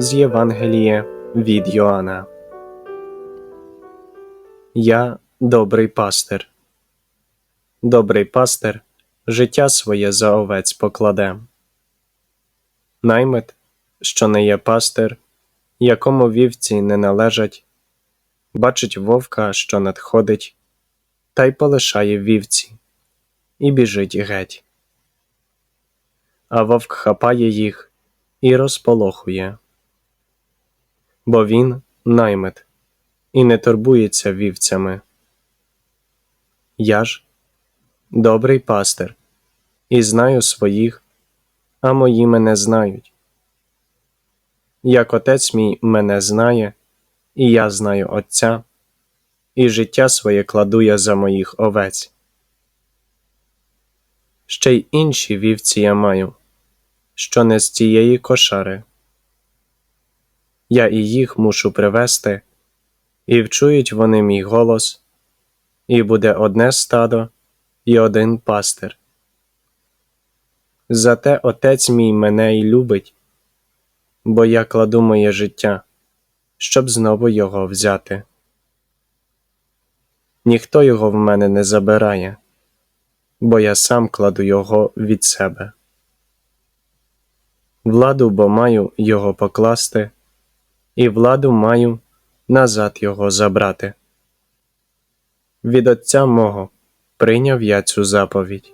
з Євангелія від Йоанна. Я добрий пастир. Добрий пастир життя своє за овець покладе. Наймит, що не є пастир, якому вівці не належать, бачить вовка, що надходить, та й полишає вівці, і біжить геть. А вовк хапає їх і розполохує. Бо він наймит і не турбується вівцями. Я ж добрий пастир, і знаю своїх, а мої мене знають. Як отець мій мене знає, і я знаю Отця, і життя своє кладу я за моїх овець. Ще й інші вівці я маю, що не з тієї кошари. Я і їх мушу привести, і вчують вони мій голос, і буде одне стадо і один пастир. Зате отець мій мене й любить, бо я кладу моє життя, щоб знову його взяти. Ніхто його в мене не забирає, бо я сам кладу його від себе. Владу бо маю його покласти, і владу маю назад його забрати. Від Отця мого прийняв я цю заповідь.